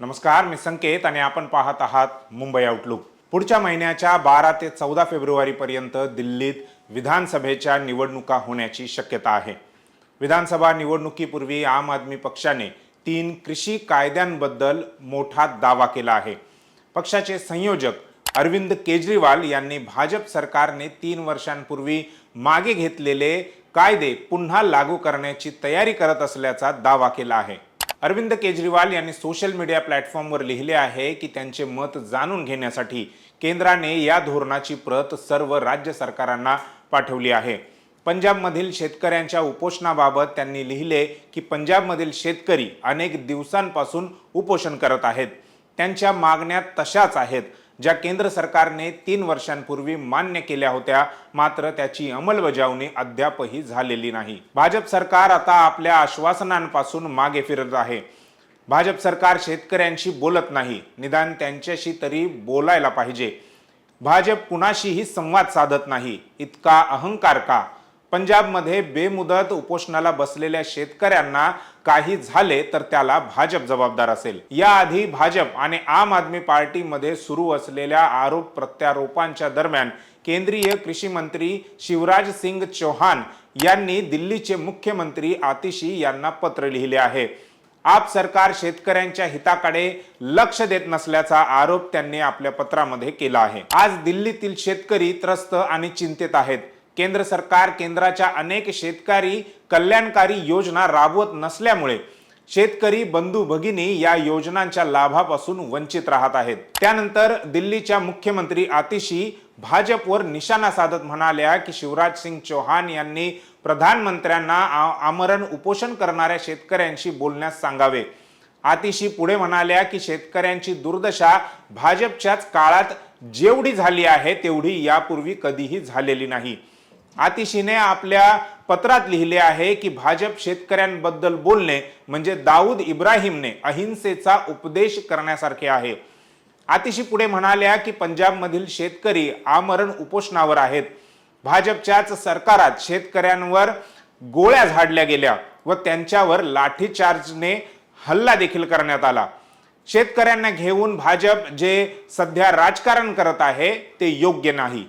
नमस्कार मी संकेत आणि आपण पाहत आहात मुंबई आउटलुक पुढच्या महिन्याच्या बारा ते चौदा फेब्रुवारीपर्यंत दिल्लीत विधानसभेच्या निवडणुका होण्याची शक्यता आहे. विधानसभा निवडणुकीपूर्वी आम आदमी पक्षाने तीन कृषी कायद्यांबद्दल मोठा दावा केला आहे. पक्षाचे संयोजक अरविंद केजरीवाल यांनी भाजप सरकारने तीन वर्षांपूर्वी मागे घेतलेले कायदे पुन्हा लागू करण्याची तयारी करत असल्याचा दावा केला आहे. अरविंद केजरीवाल यांनी सोशल मीडिया प्लॅटफॉर्मवर लिहिले आहे की त्यांचे मत जाणून घेण्यासाठी केंद्राने या धोरणाची प्रत सर्व राज्य सरकारांना पाठवली आहे. पंजाबमधील शेतकऱ्यांच्या उपोषणाबाबत त्यांनी लिहिले की पंजाबमधील शेतकरी अनेक दिवसांपासून उपोषण करत आहेत. त्यांच्या मागण्या तशाच आहेत. ज्या केंद्र सरकारने तीन वर्षांपूर्वी मान्य केल्या होत्या मात्र त्याची अंमलबजावणी अद्यापही झालेली नाही. भाजप सरकार आता आपल्या आश्वासनांपासून मागे फिरत आहे. भाजप सरकार शेतकऱ्यांशी बोलत नाही. निदान त्यांच्याशी तरी बोलायला पाहिजे. भाजप कुणाशीही संवाद साधत नाही. इतका अहंकार का? पंजाबमध्ये बेमुदत उपोषणाला बसलेल्या शेतकऱ्यांना काही झाले तर त्याला भाजप जबाबदार असेल. याआधी भाजप आणि आम आदमी पार्टीमध्ये सुरू असलेल्या आरोप प्रत्यारोपांच्या दरम्यान केंद्रीय कृषी मंत्री शिवराज सिंग चौहान यांनी दिल्लीचे मुख्यमंत्री आतिशी यांना पत्र लिहिले आहे. आप सरकार शेतकऱ्यांच्या हिताकडे लक्ष देत नसल्याचा आरोप त्यांनी आपल्या पत्रामध्ये केला आहे. आज दिल्लीतील शेतकरी त्रस्त आणि चिंतेत आहेत. केंद्र सरकार केंद्राच्या अनेक शेतकरी कल्याणकारी योजना राबवत नसल्यामुळे शेतकरी बंधू भगिनी या योजनांच्या लाभापासून वंचित राहत आहेत. त्यानंतर दिल्लीच्या मुख्यमंत्री आतिशी भाजपवर निशाणा साधत म्हणाल्या की शिवराज सिंग चौहान यांनी प्रधानमंत्र्यांना आमरण उपोषण करणाऱ्या शेतकऱ्यांशी बोलण्यास सांगावे. आतिशी पुढे म्हणाल्या की शेतकऱ्यांची दुर्दशा भाजपच्याच काळात जेवढी झाली आहे तेवढी यापूर्वी कधीही झालेली नाही. आतिशीने आपल्या पत्रात लिहिले आहे की भाजप शेतकऱ्यांबद्दल बोलणे म्हणजे दाऊद इब्राहिमने अहिंसेचा उपदेश करण्यासारखे आहे. आतिशी पुढे म्हणाल्या की पंजाबमधील शेतकरी आमरण उपोषणावर आहेत. भाजपच्याच सरकारात शेतकऱ्यांवर गोळ्या झाडल्या गेल्या व त्यांच्यावर लाठीचार्जने हल्ला देखील करण्यात आला. शेतकऱ्यांना घेऊन भाजप जे सध्या राजकारण करत आहे ते योग्य नाही.